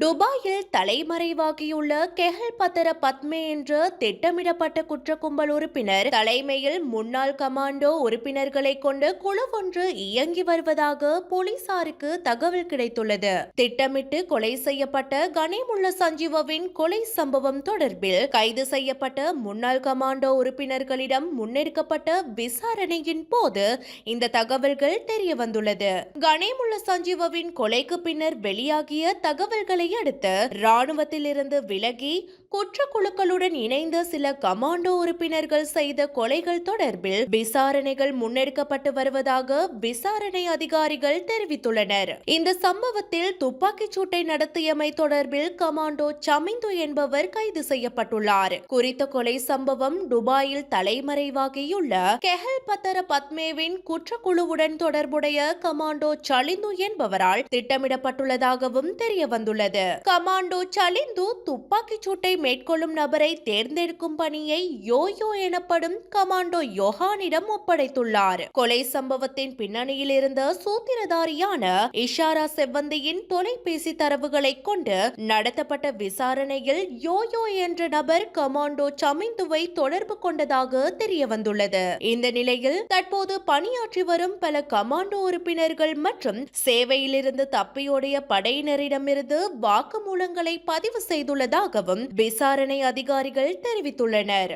துபாயில் தலைமறைவாகியுள்ள கெஹல் பத்தர பத்மே என்ற திட்டமிடப்பட்ட குற்ற கும்பல் உறுப்பினர் தலைமையில் முன்னாள் கமாண்டோ உறுப்பினர்களை கொண்டு குழு ஒன்று இயங்கி வருவதாக போலீசாருக்கு தகவல் கிடைத்துள்ளது. திட்டமிட்டு கொலை செய்யப்பட்ட கனிமுள்ள சஞ்சீவவின் கொலை சம்பவம் தொடர்பில் கைது செய்யப்பட்ட முன்னாள் கமாண்டோ உறுப்பினர்களிடம் முன்னெடுக்கப்பட்ட விசாரணையின் போது இந்த தகவல்கள் தெரிய வந்துள்ளது கனிமுள்ள சஞ்சீவவின் கொலைக்கு பின்னர் வெளியாகிய தகவல்களை அடுத்து ராணுவத்தில் இருந்து விலகி குற்றக்குழுக்களுடன் இணைந்த சில கமாண்டோ உறுப்பினர்கள் செய்த கொலைகள் தொடர்பில் விசாரணைகள் முன்னெடுக்கப்பட்டு வருவதாக விசாரணை அதிகாரிகள் தெரிவித்துள்ளனர். இந்த சம்பவத்தில் துப்பாக்கிச் சூட்டை நடத்தியமை தொடர்பில் கமாண்டோ சமிந்து என்பவர் கைது செய்யப்பட்டுள்ளார். குறித்த கொலை சம்பவம் துபாயில் தலைமறைவாகியுள்ள கெஹல் பத்தர பத்மேவின் குற்றக்குழுவுடன் தொடர்புடைய கமாண்டோ சலிந்து என்பவரால் திட்டமிடப்பட்டுள்ளதாகவும் தெரிய வந்துள்ளது கமாண்டோ சலிந்து துப்பாக்கிச் சூட்டை மேற்கொள்ளும் நபரை தேர்ந்தெடுக்கும் பணியை யோயோ எனப்படும் கமாண்டோ யோஹானிடம் ஒப்படைத்துள்ளார். கொலை சம்பவத்தின் பின்னணியில் இருந்த சூத்திரதாரியான இஷாரா செவ்வந்தியின் தொலைபேசி தரவுகளை கொண்டு நடத்தப்பட்ட விசாரணையில் யோயோ என்ற நபர் கமாண்டோ சமிந்துவை தொடர்பு கொண்டதாக தெரிய வந்துள்ளது இந்த நிலையில் தற்போது பணியாற்றி வரும் பல கமாண்டோ உறுப்பினர்கள் மற்றும் சேவையிலிருந்து தப்பியோடைய படையினரிடமிருந்து வாக்குமூலங்களை பதிவு செய்துள்ளதாகவும் விசாரணை அதிகாரிகள் தெரிவித்துள்ளனர்.